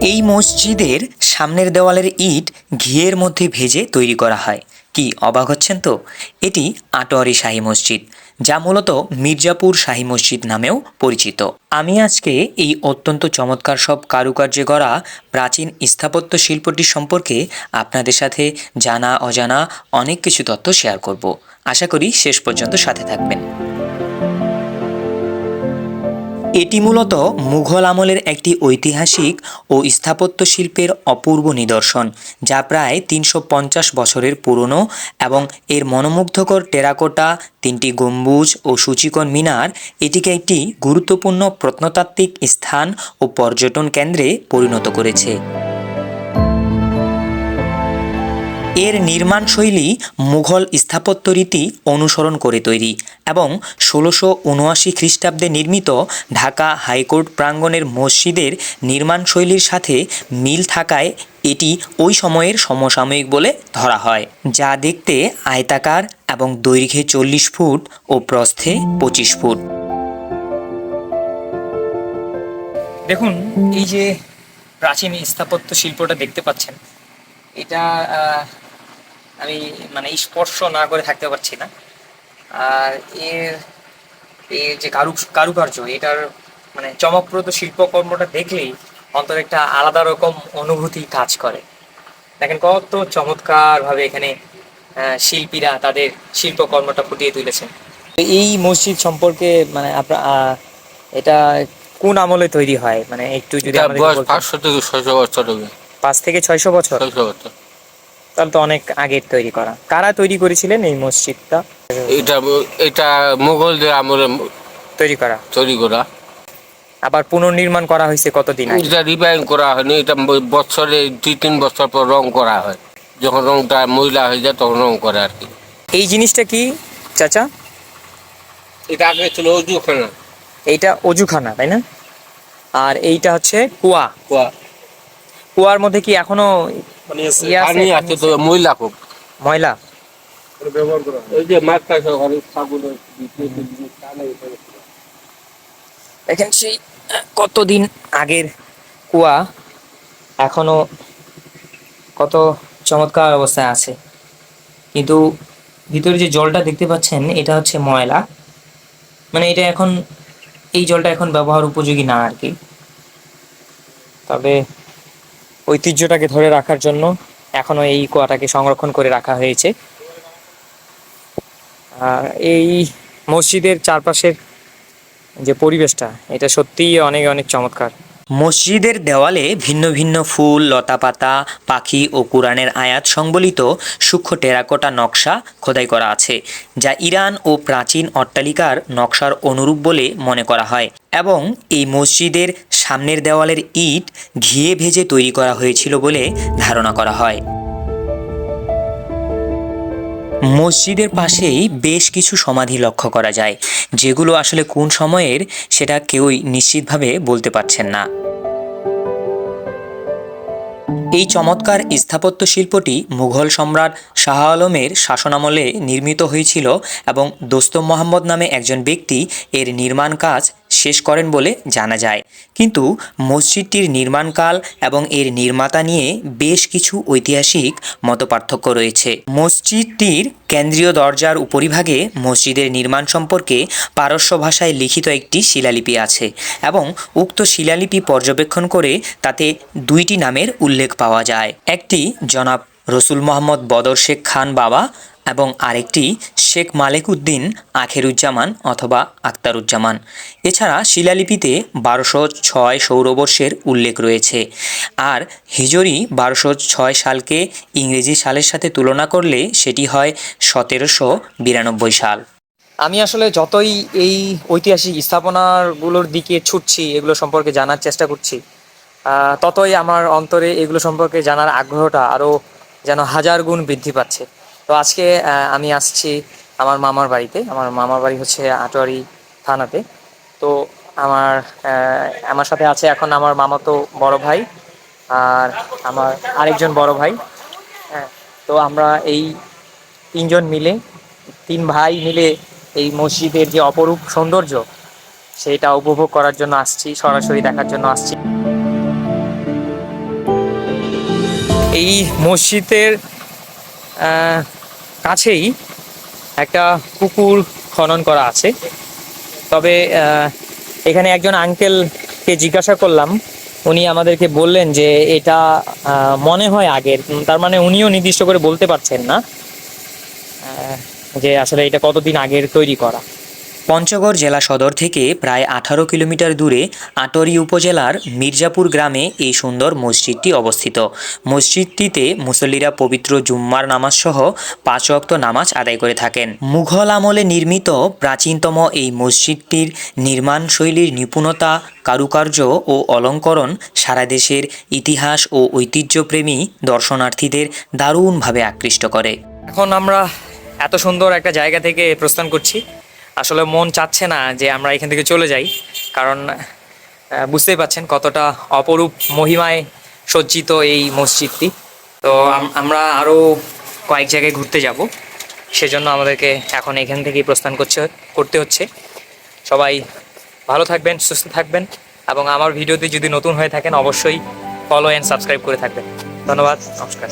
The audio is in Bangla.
এই মসজিদের সামনের দেওয়ালের ইট ঘিয়ের মধ্যে ভেজে তৈরি করা হয়। কি অবাক হচ্ছেন তো? এটি আটোয়ারি শাহী মসজিদ, যা মূলত মির্জাপুর শাহী মসজিদ নামেও পরিচিত। আমি আজকে এই অত্যন্ত চমৎকার সব কারুকার্যে গড়া প্রাচীন স্থাপত্য শিল্পটি সম্পর্কে আপনাদের সাথে জানা অজানা অনেক কিছু তথ্য শেয়ার করব। আশা করি শেষ পর্যন্ত সাথে থাকবেন। এটি মূলত মুঘল আমলের একটি ঐতিহাসিক ও স্থাপত্য শিল্পের অপূর্ব নিদর্শন, যা প্রায় তিনশো পঞ্চাশ বছরের পুরনো এবং এর মনোমুগ্ধকর টেরাকোটা, তিনটি গম্বুজ ও সূচিকন মিনার, এটিকে একটি গুরুত্বপূর্ণ প্রত্নতাত্ত্বিক স্থান ও পর্যটন কেন্দ্রে পরিণত করেছে। এর নির্মাণ শৈলী মুঘল স্থাপত্য রীতি অনুসরণ করে তৈরি এবং ষোলোশো উনআশি খ্রিস্টাব্দে নির্মিত ঢাকা হাইকোর্ট প্রাঙ্গণের মসজিদের নির্মাণ শৈলীর সাথে মিল থাকায় এটি ওই সময়ের সমসাময়িক বলে ধরা হয়, যা দেখতে আয়তাকার এবং দৈর্ঘ্যে চল্লিশ ফুট ও প্রস্থে পঁচিশ ফুট। দেখুন, এই যে প্রাচীন স্থাপত্য শিল্পটা দেখতে পাচ্ছেন, এটা আমি মানে স্পর্শ না করে থাকতে পারছি না। আর এর এর যে কারু কারুকার্য এটার মানে চমকপ্রদ শিল্পকর্মটা দেখলেই অন্তর একটা আলাদা রকম অনুভূতি কাজ করে। দেখেন কত চমৎকার ভাবে এখানে আহ, শিল্পীরা তাদের শিল্পকর্মটা ফুটিয়ে তুলেছেন। এই মসজিদ সম্পর্কে মানে আপনার আহ, এটা কোন আমলে তৈরি হয়? মানে একটু যদি। পাঁচশো থেকে ছয়শো বছর হবে। পাঁচ থেকে ছয়শো বছর? ছয়শো বছর। তাহলে তো অনেক আগের তৈরি করা। কারা তৈরি করেছিলেন এই মসজিদটা? এটা এটা মুঘলদের আমলে তৈরি করা। তৈরি করা। আবার পুনর্নির্মাণ করা হয়েছে কতদিন আগে? এটা রিপেয়ারিং করা হয়নি এটা বছরে দুই তিন বছর পর রং করা হয়। যখন রংটা ময়লা হয়ে যায় তখন রং করে আর কি। এই জিনিসটা কি চাচা? এটা আগে ছিল অজুখানা। এইটা অজুখানা তাই না? আর এইটা হচ্ছে কুয়া। কুয়া। কুয়ার মধ্যে কি এখনও পানি আছে তো ময়লা খুব। ময়লা? ওই যে মাছ চাষ ছাগলের জিনিস টানে এখানে। দেখেন সেই কতদিন আগের কুয়া এখনও কত চমৎকার অবস্থায় আছে। কিন্তু ভিতরে যে জলটা দেখতে পাচ্ছেন এটা হচ্ছে ময়লা। মানে এটা এখন এই জলটা এখন ব্যবহার উপযোগী না আর কি। তবে ঐতিহ্যটাকে ধরে রাখার জন্য এখনও এই কুয়াটাকে সংরক্ষণ করে রাখা হয়েছে। আর এই মসজিদের চারপাশের যে পরিবেশটা, এটা সত্যিই অনেক অনেক চমৎকার। মসজিদের দেওয়ালে ভিন্ন ভিন্ন ফুল, লতাপাতা, পাখি ও কোরআনের আয়াত সংবলিত সূক্ষ্ম টেরাকোটা নকশা খোদাই করা আছে, যা ইরান ও প্রাচীন অট্টালিকার নকশার অনুরূপ বলে মনে করা হয় এবং এই মসজিদের সামনের দেওয়ালের ইট ঘিয়ে ভেজে তৈরি করা হয়েছিল বলে ধারণা করা হয়। মসজিদের পাশেই বেশ কিছু সমাধি লক্ষ্য করা যায়, যেগুলো আসলে কোন সময়ের সেটা কেউই নিশ্চিতভাবে বলতে পারছেন না। এই চমৎকার স্থাপত্য শিল্পটি মুঘল সম্রাট শাহ আলমের শাসনামলে নির্মিত হয়েছিল এবং দোস্তম মোহাম্মদ নামে একজন ব্যক্তি এর নির্মাণ কাজ শেষ করেন বলে জানা যায়। কিন্তু মসজিদটির নির্মাণকাল এবং এর নির্মাতা নিয়ে বেশ কিছু ঐতিহাসিক মতপার্থক্য রয়েছে। মসজিদটির কেন্দ্রীয় দরজার উপরিভাগে মসজিদের নির্মাণ সম্পর্কে পারস্য ভাষায় লিখিত একটি শিলালিপি আছে এবং উক্ত শিলালিপি পর্যবেক্ষণ করে তাতে দুইটি নামের উল্লেখ পাওয়া যায়। একটি, জনাব রসুল মোহাম্মদ বদর শেখ খান বাবা এবং আরেকটি শেখ মালেক উদ্দিন আখেরুজ্জামান অথবা আক্তারুজ্জামান এছাড়া শিলালিপিতে বারোশো ছয় সৌরবর্ষের উল্লেখ রয়েছে। আর হিজরি বারোশো ছয় সালকে ইংরেজি সালের সাথে তুলনা করলে সেটি হয় সতেরোশো বিরানব্বই সাল। আমি আসলে যতই এই ঐতিহাসিক স্থাপনাগুলোর দিকে ছুটছি, এগুলো সম্পর্কে জানার চেষ্টা করছি ততই আমার অন্তরে এগুলো সম্পর্কে জানার আগ্রহটা আরও যেন হাজার গুণ বৃদ্ধি পাচ্ছে। তো আজকে আমি আসছি আমার মামার বাড়িতে। আমার মামার বাড়ি হচ্ছে আটোয়ারি থানাতে। তো আমার আমার সাথে আছে এখন আমার মামা তো বড় ভাই আর আমার আরেকজন বড় ভাই। হ্যাঁ তো আমরা এই তিনজন মিলে, তিন ভাই মিলে এই মসজিদের যে অপরূপ সৌন্দর্য, সেটা উপভোগ করার জন্য আসছি, সরাসরি দেখার জন্য আসছি। এই মসজিদের কাছেই একটা পুকুর খনন করা আছে। তবে এখানে একজন আঙ্কেলকে জিজ্ঞাসা করলাম। উনি আমাদেরকে বললেন যে, এটা মনে হয় আগের তার মানে উনিও নির্দিষ্ট করে বলতে পারছেন না যে আসলে এটা কতদিন আগের তৈরি করা। পঞ্চগড় জেলা সদর থেকে প্রায় আঠারো কিলোমিটার দূরে আটরি উপজেলার মির্জাপুর গ্রামে এই সুন্দর মসজিদটি অবস্থিত। মসজিদটিতে মুসল্লিরা পবিত্র জুম্মার নামাজ সহ পাঁচ ওয়াক্ত নামাজ আদায় করে থাকেন। মুঘল আমলে নির্মিত প্রাচীনতম এই মসজিদটির নির্মাণ শৈলীর নিপুণতা, কারুকার্য ও অলঙ্করণ সারা দেশের ইতিহাস ও ঐতিহ্যপ্রেমী দর্শনার্থীদের দারুণভাবে আকৃষ্ট করে। এখন আমরা এত সুন্দর একটা জায়গা থেকে প্রস্থান করছি। আসলে মন চাচ্ছে না যে আমরা এখান থেকে চলে যাই। কারণ বুঝতেই পাচ্ছেন কতটা অপরূপ মহিমায় সজ্জিত এই মসজিদটি। তো আমরা আরও কয়েক জায়গায় ঘুরতে যাব। সেজন্য আমাদেরকে এখন এখান থেকেই প্রস্থান করছে, করতে হচ্ছে। সবাই ভালো থাকবেন, সুস্থ থাকবেন এবং আমার ভিডিওতে যদি নতুন হয়ে থাকেন অবশ্যই ফলো অ্যান্ড সাবস্ক্রাইব করে থাকবেন। ধন্যবাদ, নমস্কার।